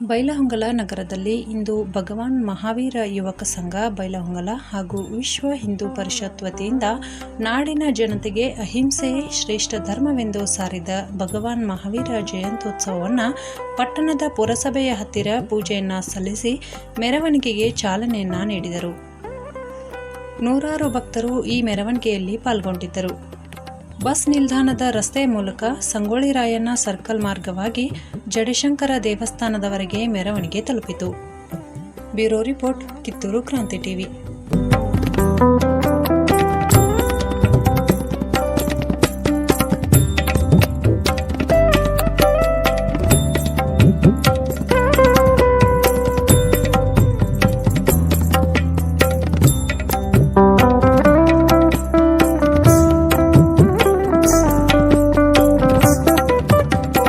ಬೈಲಹೊಂಗಲ ನಗರದಲ್ಲಿ ಇಂದು ಭಗವಾನ್ ಮಹಾವೀರ ಯುವಕ ಸಂಘ, ಬೈಲಹೊಂಗಲ ಹಾಗೂ ವಿಶ್ವ ಹಿಂದೂ ಪರಿಷತ್ ವತಿಯಿಂದ ನಾಡಿನ ಜನತೆಗೆ ಅಹಿಂಸೆಯೇ ಶ್ರೇಷ್ಠ ಧರ್ಮವೆಂದು ಸಾರಿದ ಭಗವಾನ್ ಮಹಾವೀರ ಜಯಂತ್ಯೋತ್ಸವವನ್ನು ಪಟ್ಟಣದ ಪುರಸಭೆಯ ಹತ್ತಿರ ಪೂಜೆಯನ್ನು ಸಲ್ಲಿಸಿ ಮೆರವಣಿಗೆಗೆ ಚಾಲನೆಯನ್ನ ನೀಡಿದರು. ನೂರಾರು ಭಕ್ತರು ಈ ಮೆರವಣಿಗೆಯಲ್ಲಿ ಪಾಲ್ಗೊಂಡಿದ್ದರು. ಬಸ್ ನಿಲ್ದಾಣದ ರಸ್ತೆ ಮೂಲಕ ಸಂಗೊಳ್ಳಿ ರಾಯಣ್ಣ ಸರ್ಕಲ್ ಮಾರ್ಗವಾಗಿ ಜಡಶಂಕರ ದೇವಸ್ಥಾನದವರೆಗೆ ಮೆರವಣಿಗೆ ತಲುಪಿತು. ಬ್ಯೂರೋ ರಿಪೋರ್ಟ್, ಕಿತ್ತೂರು ಕ್ರಾಂತಿ ಟಿವಿ.